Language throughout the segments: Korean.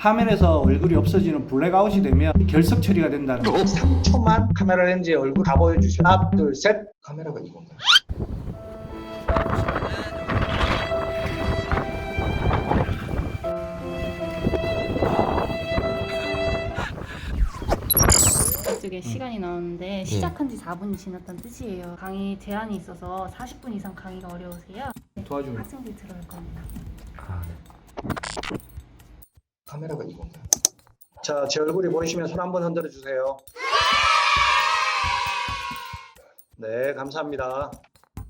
화면에서 얼굴이 없어지는 블랙아웃이 되면 결석 처리가 된다는 거. 3초만 카메라 렌즈에 얼굴 다 보여주시면 하나 둘셋 카메라가 이건가요? 쪽에 시간이 나오는데 시작한 지 4분이 지났다는 뜻이에요. 강의 제한이 있어서 40분 이상 강의가 어려우세요. 도와주면 학생들이 들어올 겁니다. 카메라가 이건가요? 자, 제 얼굴이 보이시면 손 한번 흔들어 주세요. 네, 감사합니다.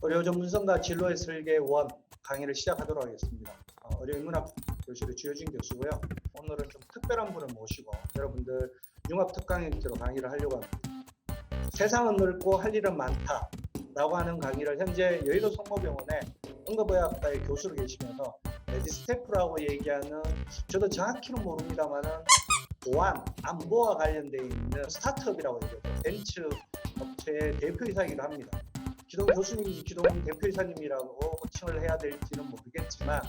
의료 전문성과 진로의 설계 원 강의를 시작하도록 하겠습니다. 어, 의료 인문학 교실의 주효진 교수고요. 오늘은 좀 특별한 분을 모시고 여러분들 융합 특강형태로 강의를 하려고 합니다. 세상은 넓고 할 일은 많다라고 하는 강의를 현재 여의도 성모병원의 응급의학과의 교수로 계시면서 레지스테프라고 얘기하는 저도 정확히는 모릅니다만은 보안, 안보와 관련돼 있는 스타트업이라고 얘기하죠. 벤츠 업체의 대표이사이기도 합니다. 기동 교수님인지 기동 대표이사님이라고 호칭을 해야 될지는 모르겠지만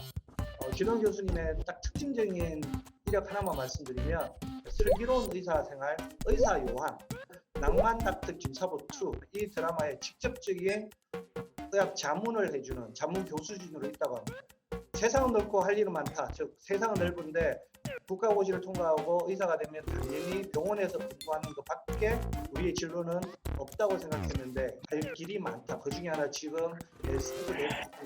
어, 기동 교수님의 딱 특징적인 이력 하나만 말씀드리면 슬기로운 의사 생활, 의사 요한, 낭만 닥터 김사부 2이 드라마의 직접적인 의학 자문을 해주는 자문 교수진으로 있다고 합니다. 세상은 넓고 할 일은 많다. 즉 세상은 넓은데 국가고시를 통과하고 의사가 되면 당연히 병원에서 공부하는 것밖에 우리의 진로는 없다고 생각했는데 할 길이 많다. 그 중에 하나 지금 에스드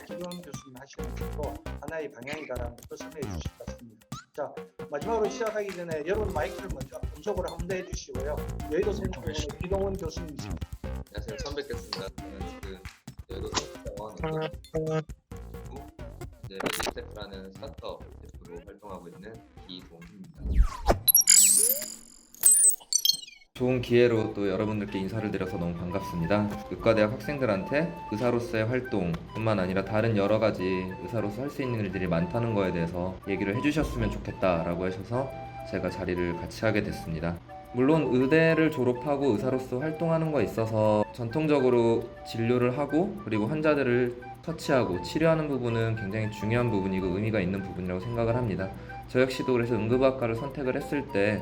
김경 교수님 하시는 것도 하나의 방향이다라는 것도 설명해 주실 것 같습니다. 자 마지막으로 시작하기 전에 여러분 마이크를 먼저 음속으로 한번 해주시고요. 여의도 성모병원의 기동원 교수님이십니다. 안녕하세요. 처음 뵙겠습니다. 저는 지금 여의도 성북병원 이제 레지스테프라는 스타트업 대표로 활동하고 있는 이동희입니다. 좋은 기회로 또 여러분들께 인사를 드려서 너무 반갑습니다. 의과대학 학생들한테 의사로서의 활동뿐만 아니라 다른 여러 가지 의사로서 할 수 있는 일들이 많다는 거에 대해서 얘기를 해주셨으면 좋겠다라고 하셔서 제가 자리를 같이 하게 됐습니다. 물론 의대를 졸업하고 의사로서 활동하는 거에 있어서 전통적으로 진료를 하고 그리고 환자들을 처치하고 치료하는 부분은 굉장히 중요한 부분이고 의미가 있는 부분이라고 생각을 합니다. 저 역시도 그래서 응급학과를 선택을 했을 때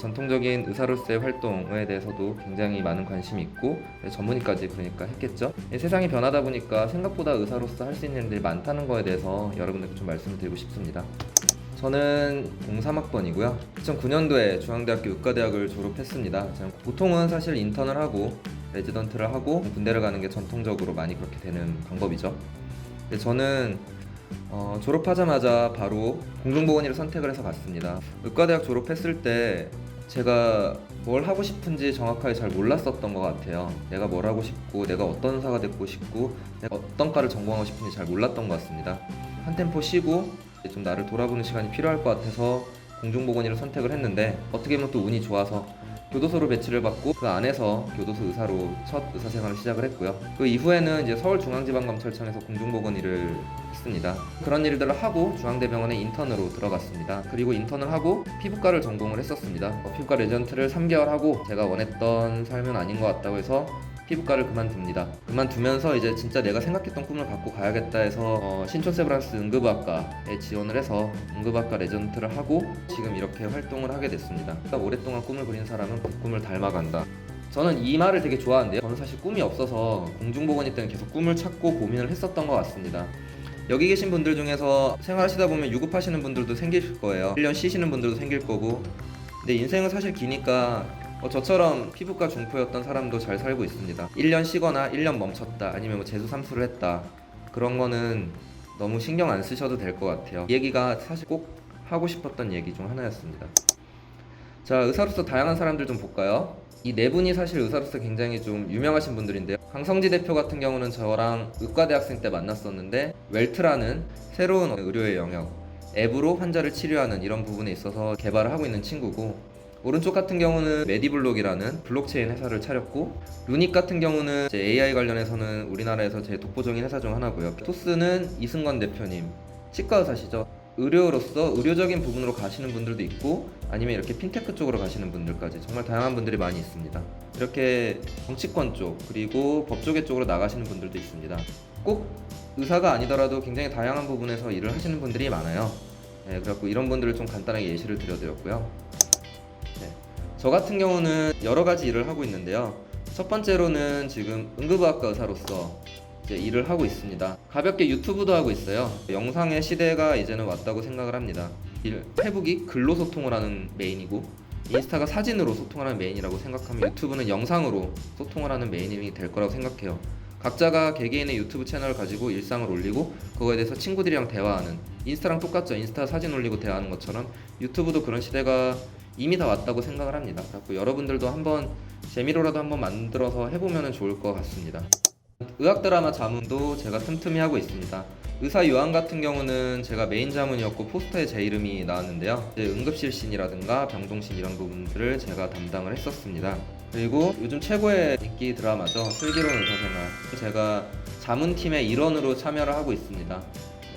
전통적인 의사로서의 활동에 대해서도 굉장히 많은 관심이 있고 전문의까지 그러니까 했겠죠. 예, 세상이 변하다 보니까 생각보다 의사로서 할 수 있는 일들이 많다는 거에 대해서 여러분들께 좀 말씀을 드리고 싶습니다. 저는 03학번이고요. 2009년도에 중앙대학교 의과대학을 졸업했습니다. 보통은 사실 인턴을 하고 레지던트를 하고 군대를 가는 게 전통적으로 많이 그렇게 되는 방법이죠. 저는 어, 졸업하자마자 바로 공중보건의를 선택을 해서 갔습니다. 의과대학 졸업했을 때 제가 뭘 하고 싶은지 정확하게 잘 몰랐었던 것 같아요. 내가 뭘 하고 싶고, 내가 어떤 의사가 되고 싶고, 내가 어떤 과를 전공하고 싶은지 잘 몰랐던 것 같습니다. 한 템포 쉬고 좀 나를 돌아보는 시간이 필요할 것 같아서 공중보건의를 선택을 했는데 어떻게 보면 또 운이 좋아서 교도소로 배치를 받고 그 안에서 교도소 의사로 첫 의사 생활을 시작을 했고요. 그 이후에는 이제 서울중앙지방검찰청에서 공중보건의를 했습니다. 그런 일들을 하고 중앙대병원에 인턴으로 들어갔습니다. 그리고 인턴을 하고 피부과를 전공을 했었습니다. 어, 피부과 레전트를 3개월 하고 제가 원했던 삶은 아닌 것 같다고 해서 피부과를 그만둡니다. 그만두면서 이제 진짜 내가 생각했던 꿈을 갖고 가야겠다 해서 어, 신촌 세브란스 응급학과에 지원을 해서 응급학과 레전트를 하고 지금 이렇게 활동을 하게 됐습니다. 그러니까 오랫동안 꿈을 그린 사람은 그 꿈을 닮아간다. 저는 이 말을 되게 좋아하는데요. 저는 사실 꿈이 없어서 공중보건이 때는 계속 꿈을 찾고 고민을 했었던 것 같습니다. 여기 계신 분들 중에서 생활하시다 보면 유급하시는 분들도 생길 거예요. 1년 쉬시는 분들도 생길 거고. 근데 인생은 사실 기니까 어, 저처럼 피부과 중포였던 사람도 잘 살고 있습니다. 1년 쉬거나 1년 멈췄다 아니면 뭐 재수 삼수를 했다 그런 거는 너무 신경 안 쓰셔도 될 것 같아요. 이 얘기가 사실 꼭 하고 싶었던 얘기 중 하나였습니다. 자 의사로서 다양한 사람들 좀 볼까요? 이 네 분이 사실 의사로서 굉장히 좀 유명하신 분들인데요. 강성지 대표 같은 경우는 저랑 의과대학생 때 만났었는데 웰트라는 새로운 의료의 영역 앱으로 환자를 치료하는 이런 부분에 있어서 개발을 하고 있는 친구고 오른쪽 같은 경우는 메디블록이라는 블록체인 회사를 차렸고 루닉 같은 경우는 이제 AI 관련해서는 우리나라에서 제일 독보적인 회사 중 하나고요. 토스는 이승건 대표님 치과 의사시죠. 의료로서 의료적인 부분으로 가시는 분들도 있고 아니면 이렇게 핀테크 쪽으로 가시는 분들까지 정말 다양한 분들이 많이 있습니다. 이렇게 정치권 쪽 그리고 법조계 쪽으로 나가시는 분들도 있습니다. 꼭 의사가 아니더라도 굉장히 다양한 부분에서 일을 하시는 분들이 많아요. 네, 그래갖고 이런 분들을 좀 간단하게 예시를 드려드렸고요. 네. 저 같은 경우는 여러 가지 일을 하고 있는데요. 첫 번째로는 지금 응급의학과 의사로서 이제 일을 하고 있습니다. 가볍게 유튜브도 하고 있어요. 영상의 시대가 이제는 왔다고 생각을 합니다. 일- 페북이 글로 소통을 하는 메인이고 인스타가 사진으로 소통을 하는 메인이라고 생각하면 유튜브는 영상으로 소통을 하는 메인이 될 거라고 생각해요. 각자가 개개인의 유튜브 채널을 가지고 일상을 올리고 그거에 대해서 친구들이랑 대화하는 인스타랑 똑같죠. 인스타 사진 올리고 대화하는 것처럼 유튜브도 그런 시대가 이미 다 왔다고 생각을 합니다. 그래서 여러분들도 한번 재미로라도 한번 만들어서 해보면 좋을 것 같습니다. 의학 드라마 자문도 제가 틈틈이 하고 있습니다. 의사 요한 같은 경우는 제가 메인 자문이었고 포스터에 제 이름이 나왔는데요. 응급실 씬이라든가 병동씬 이런 부분들을 제가 담당을 했었습니다. 그리고 요즘 최고의 인기 드라마죠. 슬기로운 의사생활. 제가 자문팀의 일원으로 참여를 하고 있습니다.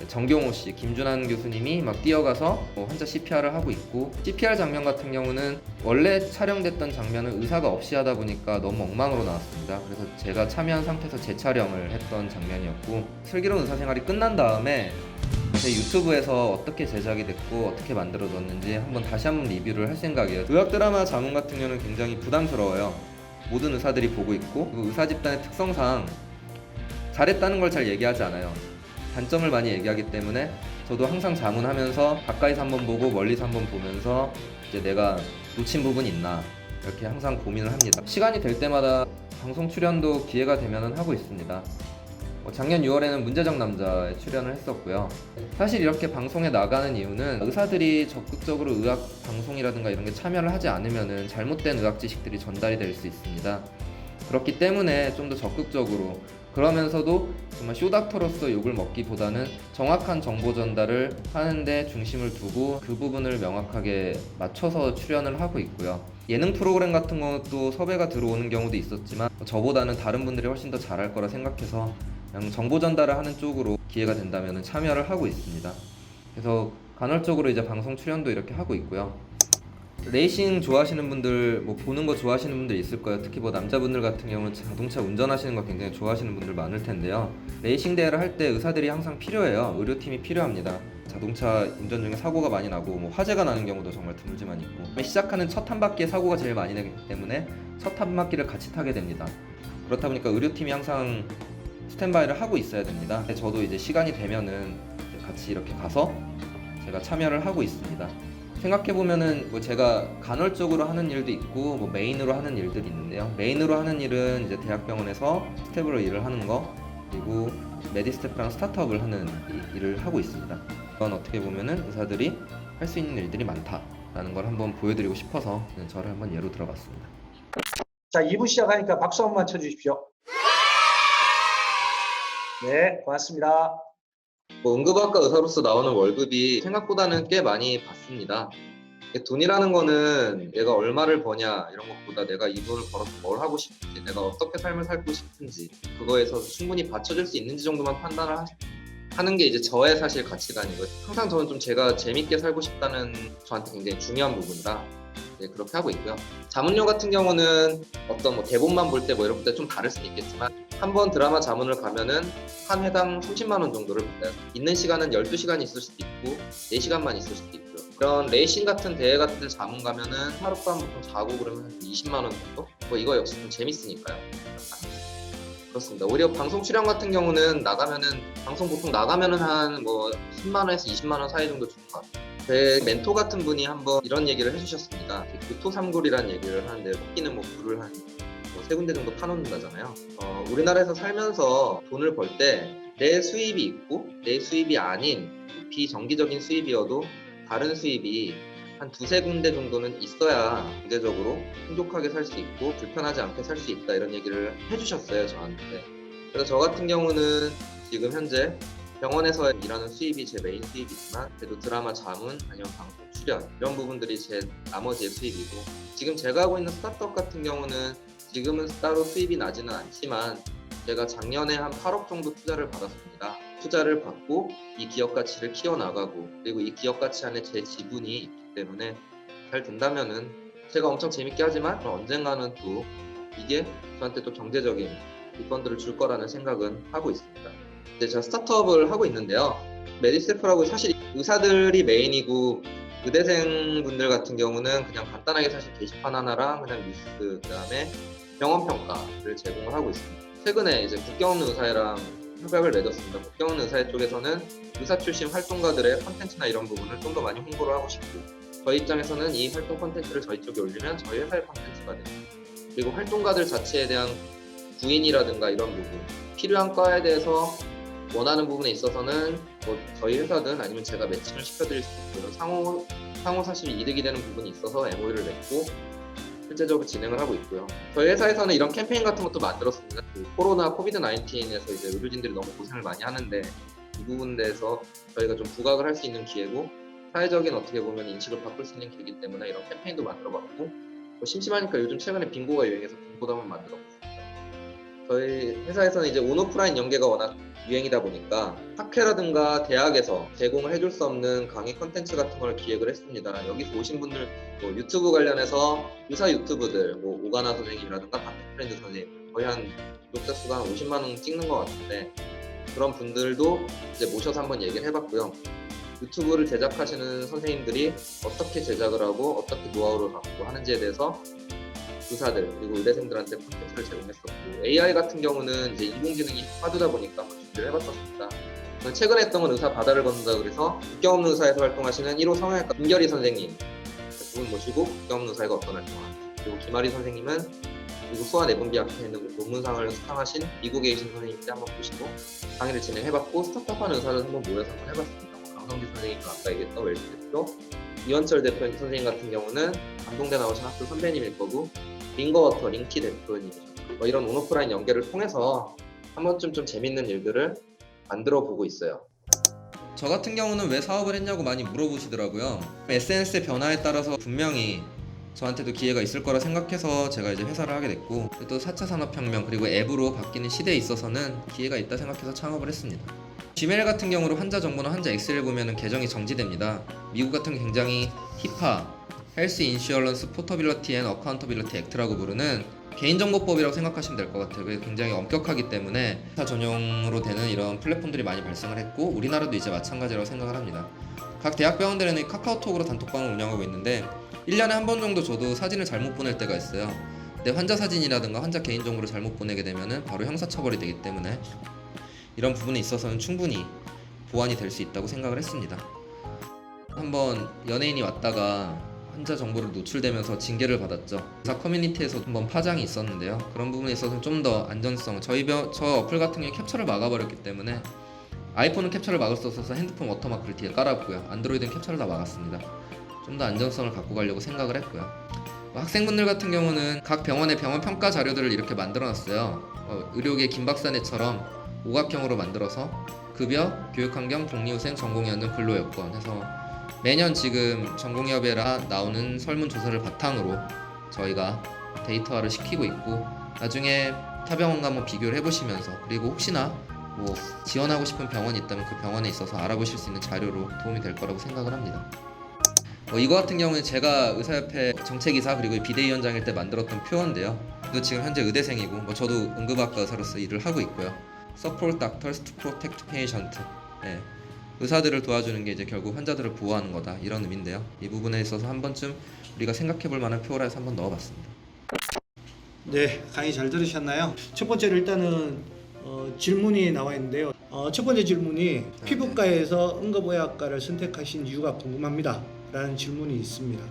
정경호 씨, 김준환 교수님이 막 뛰어가서 뭐 환자 CPR을 하고 있고 CPR 장면 같은 경우는 원래 촬영됐던 장면을 의사가 없이 하다 보니까 너무 엉망으로 나왔습니다. 그래서 제가 참여한 상태에서 재촬영을 했던 장면이었고 슬기로운 의사 생활이 끝난 다음에 제 유튜브에서 어떻게 제작이 됐고 어떻게 만들어졌는지 한번 다시 한번 리뷰를 할 생각이에요. 의학 드라마 자문 같은 경우는 굉장히 부담스러워요. 모든 의사들이 보고 있고 그리고 의사 집단의 특성상 잘했다는 걸 잘 얘기하지 않아요. 단점을 많이 얘기하기 때문에 저도 항상 자문하면서 가까이서 한번 보고 멀리서 한번 보면서 이제 내가 놓친 부분이 있나 이렇게 항상 고민을 합니다. 시간이 될 때마다 방송 출연도 기회가 되면 하고 있습니다. 어, 작년 6월에는 문제적 남자에 출연을 했었고요. 사실 이렇게 방송에 나가는 이유는 의사들이 적극적으로 의학 방송이라든가 이런 게 참여를 하지 않으면은 잘못된 의학 지식들이 전달이 될 수 있습니다. 그렇기 때문에 좀 더 적극적으로 그러면서도 정말 쇼닥터로서 욕을 먹기보다는 정확한 정보 전달을 하는데 중심을 두고 그 부분을 명확하게 맞춰서 출연을 하고 있고요. 예능 프로그램 같은 것도 섭외가 들어오는 경우도 있었지만 저보다는 다른 분들이 훨씬 더 잘할 거라 생각해서 그냥 정보 전달을 하는 쪽으로 기회가 된다면 참여를 하고 있습니다. 그래서 간헐적으로 이제 방송 출연도 이렇게 하고 있고요. 레이싱 좋아하시는 분들, 뭐 보는 거 좋아하시는 분들 있을 거예요. 특히 뭐 남자분들 같은 경우는 자동차 운전하시는 거 굉장히 좋아하시는 분들 많을 텐데요. 레이싱 대회를 할 때 의사들이 항상 필요해요. 의료팀이 필요합니다. 자동차 운전 중에 사고가 많이 나고 뭐 화재가 나는 경우도 정말 드물지만 있고 시작하는 첫 한 바퀴에 사고가 제일 많이 나기 때문에 첫 한 바퀴를 같이 타게 됩니다. 그렇다 보니까 의료팀이 항상 스탠바이를 하고 있어야 됩니다. 저도 이제 시간이 되면은 같이 이렇게 가서 제가 참여를 하고 있습니다. 생각해 보면은 뭐 제가 간헐적으로 하는 일도 있고 뭐 메인으로 하는 일들이 있는데요. 메인으로 하는 일은 이제 대학병원에서 스텝으로 일을 하는 거 그리고 메디스텝이랑 스타트업을 하는 이- 일을 하고 있습니다. 이건 어떻게 보면은 의사들이 할 수 있는 일들이 많다라는 걸 한번 보여드리고 싶어서 저를 한번 예로 들어봤습니다. 자, 2부 시작하니까 박수 한번 쳐주십시오. 네, 고맙습니다. 뭐 응급의학과 의사로서 나오는 월급이 생각보다는 꽤 많이 받습니다. 돈이라는 거는 내가 얼마를 버냐 이런 것보다 내가 이 돈을 벌어서 뭘 하고 싶은지 내가 어떻게 삶을 살고 싶은지 그거에서 충분히 받쳐줄 수 있는지 정도만 판단을 하, 하는 게 이제 저의 사실 가치관이고요. 항상 저는 좀 제가 재밌게 살고 싶다는 저한테 굉장히 중요한 부분이라 네, 그렇게 하고 있고요. 자문료 같은 경우는 어떤 뭐 대본만 볼 때 뭐 이럴 때좀 다를 수는 있겠지만 한 번 드라마 자문을 가면은 한 회당 30만 원 정도를 받아요. 있는 시간은 12시간 있을 수도 있고 4시간만 있을 수도 있고요. 그런 레이싱 같은 대회 같은 데 자문 가면은 하룻밤 보통 자고 그러면 한 20만 원 정도? 뭐 이거 역시 좀 재밌으니까요. 그렇습니다. 오히려 방송 출연 같은 경우는 나가면은 방송 보통 나가면은 한 뭐 10만 원에서 20만 원 사이 정도 주는 것 같아요. 제 멘토 같은 분이 한번 이런 얘기를 해주셨습니다. 교토삼굴이라는 얘기를 하는데 토끼는 뭐 굴을 한 세 군데 정도 파놓는다잖아요. 어, 우리나라에서 살면서 돈을 벌 때 내 수입이 있고 내 수입이 아닌 비정기적인 수입이어도 다른 수입이 한 두세 군데 정도는 있어야 경제적으로 풍족하게 살 수 있고 불편하지 않게 살 수 있다 이런 얘기를 해주셨어요 저한테. 그래서 저 같은 경우는 지금 현재 병원에서 일하는 수입이 제 메인 수입이지만 그래도 드라마 자문 아니면 방송 출연 이런 부분들이 제 나머지의 수입이고 지금 제가 하고 있는 스타트업 같은 경우는 지금은 따로 수입이 나지는 않지만 제가 작년에 한 8억 정도 투자를 받았습니다. 투자를 받고 이 기업 가치를 키워나가고 그리고 이 기업 가치 안에 제 지분이 있기 때문에 잘 된다면은 제가 엄청 재밌게 하지만 언젠가는 또 이게 저한테 또 경제적인 이권들을 줄 거라는 생각은 하고 있습니다. 근데 제가 스타트업을 하고 있는데요. 메디스테프라고 사실 의사들이 메인이고 의대생 분들 같은 경우는 그냥 간단하게 사실 게시판 하나랑 그냥 뉴스 그다음에 병원 평가를 제공을 하고 있습니다. 최근에 이제 국경 없는 의사회랑 협약을 맺었습니다. 국경 없는 의사회 쪽에서는 의사 출신 활동가들의 컨텐츠나 이런 부분을 좀 더 많이 홍보를 하고 싶고 저희 입장에서는 이 활동 컨텐츠를 저희 쪽에 올리면 저희 회사의 컨텐츠가 됩니다. 그리고 활동가들 자체에 대한 구인이라든가 이런 부분 필요한 과에 대해서 원하는 부분에 있어서는 뭐 저희 회사든 아니면 제가 매칭을 시켜드릴 수 있고 이런 상호 상호 사실 이득이 되는 부분이 있어서 MOU를 맺고 실제적으로 진행을 하고 있고요. 저희 회사에서는 이런 캠페인 같은 것도 만들었습니다. 그 코로나 코비드 19에서 이제 의료진들이 너무 고생을 많이 하는데 이 부분에 대해서 저희가 좀 부각을 할 수 있는 기회고 사회적인 어떻게 보면 인식을 바꿀 수 있는 기회이기 때문에 이런 캠페인도 만들어봤고 뭐 심심하니까 요즘 최근에 빙고가 유행해서 빙고도 한번 만들어봤습니다. 저희 회사에서는 이제 온오프라인 연계가 워낙 유행이다 보니까 학회라든가 대학에서 제공을 해줄 수 없는 강의 컨텐츠 같은 걸 기획을 했습니다. 여기서 오신 분들 뭐 유튜브 관련해서 의사 유튜브들 뭐 오가나 선생님이라든가 박프렌드 선생님 거의 한 구독자 수가 한 50만 원 찍는 것 같은데 그런 분들도 이제 모셔서 한번 얘기를 해봤고요. 유튜브를 제작하시는 선생님들이 어떻게 제작을 하고 어떻게 노하우를 갖고 하는지에 대해서 의사들 그리고 의대생들한테 콘텐츠를 제공했었고 AI 같은 경우는 이제 인공지능이 화두다 보니까 한번 준비를 해봤었습니다. 최근에 했던 건 의사 바다를 건너다 그래서 국경 없는 의사에서 활동하시는 1호 성형외과 김결희 선생님 두 분 모시고 국경 없는 의사가 어떤 활동을 그리고 김아리 선생님은 미국 소아 내분비 학회에 있는 논문상을 수상하신 미국에 계신 선생님께 한번 모시고 강의를 진행해봤고 스타트업하는 의사를 한번 모여서 한번 해봤습니다. 뭐 강성기 선생님도 아까 얘기했던 웰스 대표 이원철 대표 선생님 같은 경우는 감동대 나오신 학교 선배님일 거고 링거워터 링키 대표님이죠. 뭐 이런 온오프라인 연계를 통해서 한 번쯤 좀 재밌는 일들을 만들어 보고 있어요. 저 같은 경우는 왜 사업을 했냐고 많이 물어보시더라고요. SNS의 변화에 따라서 분명히 저한테도 기회가 있을 거라 생각해서 제가 이제 회사를 하게 됐고 또 4차 산업혁명 그리고 앱으로 바뀌는 시대에 있어서는 기회가 있다 생각해서 창업을 했습니다. Gmail 같은 경우로 환자 정보나 환자 엑셀을 보면 계정이 정지됩니다. 미국 같은 게 굉장히 히파, 헬스 인슈어런스 포터빌러티 앤 어카운터빌러티 액트라고 부르는 개인정보법이라고 생각하시면 될 것 같아요. 그게 굉장히 엄격하기 때문에 회사 전용으로 되는 이런 플랫폼들이 많이 발생을 했고 우리나라도 이제 마찬가지라고 생각을 합니다. 각 대학병원들에는 카카오톡으로 단톡방을 운영하고 있는데 1년에 한 번 정도 저도 사진을 잘못 보낼 때가 있어요. 내 환자 사진이라든가 환자 개인 정보를 잘못 보내게 되면은 바로 형사 처벌이 되기 때문에 이런 부분에 있어서는 충분히 보완이 될 수 있다고 생각을 했습니다. 한번 연예인이 왔다가 환자 정보를 노출되면서 징계를 받았죠. 의사 커뮤니티에서 한번 파장이 있었는데요. 그런 부분에 있어서는 좀더 안전성, 저희 병, 저 어플 같은 경우에 캡처를 막아버렸기 때문에 아이폰은 캡처를 막을 수 없어서 핸드폰 워터마크를 뒤에 깔았고요. 안드로이드는 캡처를 다 막았습니다. 좀 더 안전성을 갖고 가려고 생각을 했고요. 뭐 학생분들 같은 경우는 각 병원의 병원 평가 자료들을 이렇게 만들어놨어요. 어, 의료계 김박사네처럼 오각형으로 만들어서 급여, 교육환경, 복리후생, 전공의연등 근로여건 해서 매년 지금 전공의협회라 나오는 설문조사를 바탕으로 저희가 데이터화를 시키고 있고 나중에 타 병원과 한번 비교를 해보시면서 그리고 혹시나 뭐 지원하고 싶은 병원이 있다면 그 병원에 있어서 알아보실 수 있는 자료로 도움이 될 거라고 생각을 합니다. 뭐 이거 같은 경우는 제가 의사협회 정책이사 그리고 비대위원장일 때 만들었던 표어인데요. 또 지금 현재 의대생이고 뭐 저도 응급학과 의사로서 일을 하고 있고요. Support doctors to protect patient. 예. 의사들을 도와주는 게 이제 결국 환자들을 보호하는 거다 이런 의미인데요. 이 부분에 있어서 한 번쯤 우리가 생각해 볼 만한 표어라 해서 한번 넣어봤습니다. 네, 강의 잘 들으셨나요? 첫 번째로 일단은 어, 질문이 나와 있는데요. 어, 첫 번째 질문이 피부과에서 응급의학과를 선택하신 이유가 궁금합니다. 라는 질문이 있습니다.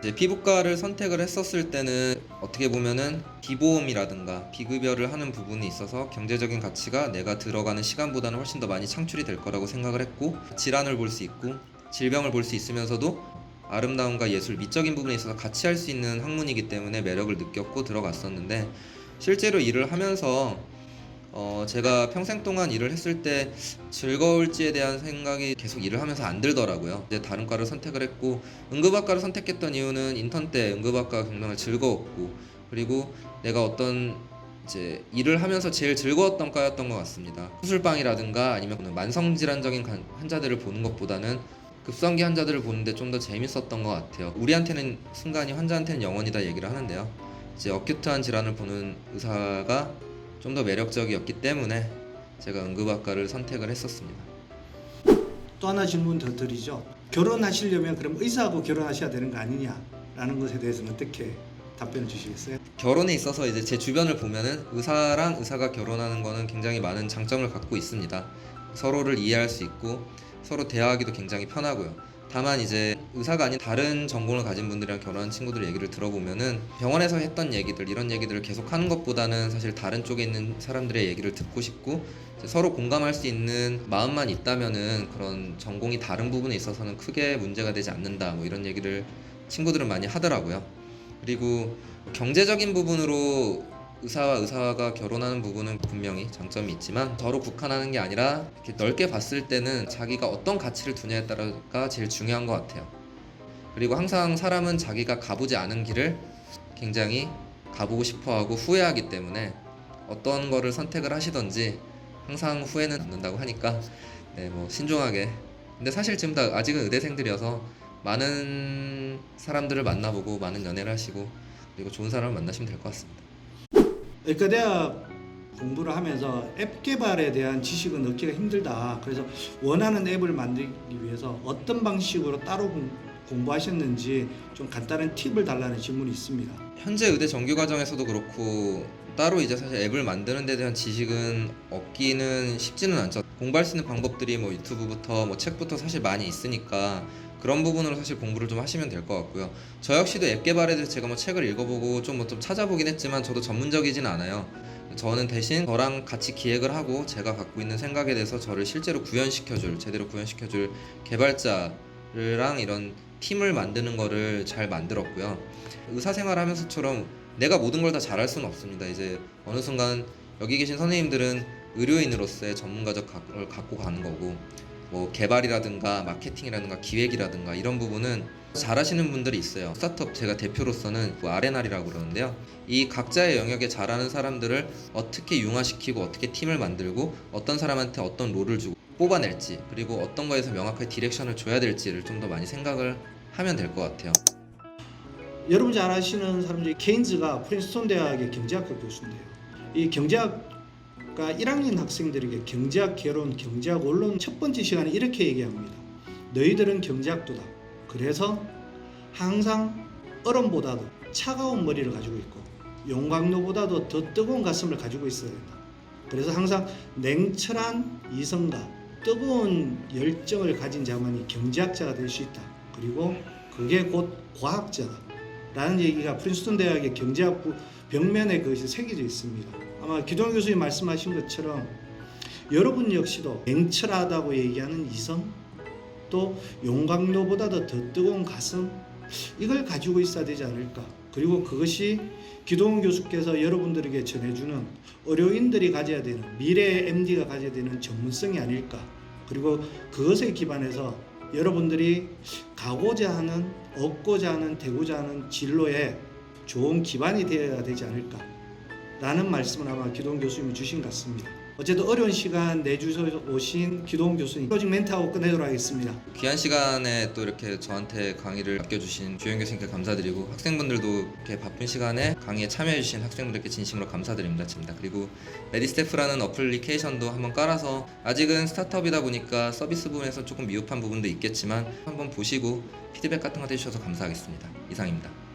이제 피부과를 선택을 했었을 때는 어떻게 보면은 비보험이라든가 비급여를 하는 부분이 있어서 경제적인 가치가 내가 들어가는 시간보다는 훨씬 더 많이 창출이 될 거라고 생각을 했고 질환을 볼 수 있고 질병을 볼 수 있으면서도 아름다움과 예술 미적인 부분에 있어서 같이 할 수 있는 학문이기 때문에 매력을 느꼈고 들어갔었는데 실제로 일을 하면서 어 제가 평생 동안 일을 했을 때 즐거울지에 대한 생각이 계속 일을 하면서 안 들더라고요. 이제 다른 과를 선택을 했고 응급학과를 선택했던 이유는 인턴 때 응급학과 굉장히 즐거웠고 그리고 내가 어떤 이제 일을 하면서 제일 즐거웠던 과였던 것 같습니다. 수술방이라든가 아니면 만성질환적인 간- 환자들을 보는 것보다는 급성기 환자들을 보는데 좀 더 재밌었던 것 같아요. 우리한테는 순간이 환자한테는 영원이다 얘기를 하는데요. 이제 어큐트한 질환을 보는 의사가 좀 더 매력적이었기 때문에 제가 응급학과를 선택을 했었습니다. 또 하나 질문 더 드리죠. 결혼하시려면 그럼 의사하고 결혼하셔야 되는 거 아니냐라는 것에 대해서는 어떻게 답변을 주시겠어요? 결혼에 있어서 이제 제 주변을 보면은 의사랑 의사가 결혼하는 거는 굉장히 많은 장점을 갖고 있습니다. 서로를 이해할 수 있고 서로 대화하기도 굉장히 편하고요. 다만 이제 의사가 아닌 다른 전공을 가진 분들이랑 결혼한 친구들 얘기를 들어보면은 병원에서 했던 얘기들 이런 얘기들을 계속 하는 것보다는 사실 다른 쪽에 있는 사람들의 얘기를 듣고 싶고 서로 공감할 수 있는 마음만 있다면은 그런 전공이 다른 부분에 있어서는 크게 문제가 되지 않는다 뭐 이런 얘기를 친구들은 많이 하더라고요. 그리고 경제적인 부분으로 의사와 의사가 결혼하는 부분은 분명히 장점이 있지만 저로 국한하는 게 아니라 이렇게 넓게 봤을 때는 자기가 어떤 가치를 두냐에 따라가 제일 중요한 것 같아요. 그리고 항상 사람은 자기가 가보지 않은 길을 굉장히 가보고 싶어 하고 후회하기 때문에 어떤 거를 선택을 하시던지 항상 후회는 남는다고 하니까 네 뭐 신중하게 근데 사실 지금 다 아직은 의대생들이어서 많은 사람들을 만나보고 많은 연애를 하시고 그리고 좋은 사람을 만나시면 될 것 같습니다. 의과대학 공부를 하면서 앱 개발에 대한 지식은 얻기가 힘들다. 그래서 원하는 앱을 만들기 위해서 어떤 방식으로 따로 공, 공부하셨는지 좀 간단한 팁을 달라는 질문이 있습니다. 현재 의대 정규 과정에서도 그렇고 따로 이제 사실 앱을 만드는 데 대한 지식은 얻기는 쉽지는 않죠. 공부할 수 있는 방법들이 뭐 유튜브부터 뭐 책부터 사실 많이 있으니까 그런 부분으로 사실 공부를 좀 하시면 될 것 같고요. 저 역시도 앱 개발에 대해서 제가 뭐 책을 읽어보고 좀뭐 좀 찾아보긴 했지만 저도 전문적이진 않아요. 저는 대신 저랑 같이 기획을 하고 제가 갖고 있는 생각에 대해서 저를 실제로 구현시켜줄 제대로 구현시켜줄 개발자랑 이런 팀을 만드는 거를 잘 만들었고요. 의사생활 하면서처럼 내가 모든 걸 다 잘할 수는 없습니다. 이제 어느 순간 여기 계신 선생님들은 의료인으로서의 전문가적 걸 갖고 가는 거고 뭐 개발이라든가 마케팅이라든가 기획이라든가 이런 부분은 잘하시는 분들이 있어요. 스타트업 제가 대표로서는 그 아레날이라고 그러는데요. 이 각자의 영역에 잘하는 사람들을 어떻게 융화시키고 어떻게 팀을 만들고 어떤 사람한테 어떤 롤을 주고 뽑아낼지 그리고 어떤 거에서 명확하게 디렉션을 줘야 될지를 좀 더 많이 생각을 하면 될 것 같아요. 여러분 잘 아시는 사람 중에 케인즈가 프린스톤 대학의 경제학과 교수인데요. 이 경제학 과 1학년 학생들에게 경제학 개론, 경제학 원론 첫 번째 시간에 이렇게 얘기합니다. 너희들은 경제학도다. 그래서 항상 얼음보다도 차가운 머리를 가지고 있고 용광로보다도 더 뜨거운 가슴을 가지고 있어야 된다. 그래서 항상 냉철한 이성과 뜨거운 열정을 가진 자만이 경제학자가 될 수 있다. 그리고 그게 곧 과학자다. 라는 얘기가 프린스턴 대학의 경제학부 벽면에 그것이 새겨져 있습니다. 아마 기동 교수님 말씀하신 것처럼 여러분 역시도 냉철하다고 얘기하는 이성 또 용광로보다도 더 뜨거운 가슴 이걸 가지고 있어야 되지 않을까. 그리고 그것이 기동훈 교수께서 여러분들에게 전해주는 의료인들이 가져야 되는 미래의 MD가 가져야 되는 전문성이 아닐까. 그리고 그것에 기반해서 여러분들이 가고자 하는 얻고자 하는 되고자 하는 진로에 좋은 기반이 되어야 되지 않을까 라는 말씀을 아마 기동 교수님이 주신 것 같습니다 어쨌든 어려운 시간 내주셔서 오신 기동 교수님 클로징 멘트하고 끝내도록 하겠습니다 귀한 시간에 또 이렇게 저한테 강의를 맡겨주신 주영 교수님께 감사드리고 학생분들도 이렇게 바쁜 시간에 강의에 참여해주신 학생분들께 진심으로 감사드립니다. 니다 그리고 레디스태프라는 어플리케이션도 한번 깔아서 아직은 스타트업이다 보니까 서비스 부분에서 조금 미흡한 부분도 있겠지만 한번 보시고 피드백 같은 거 해주셔서 감사하겠습니다. 이상입니다.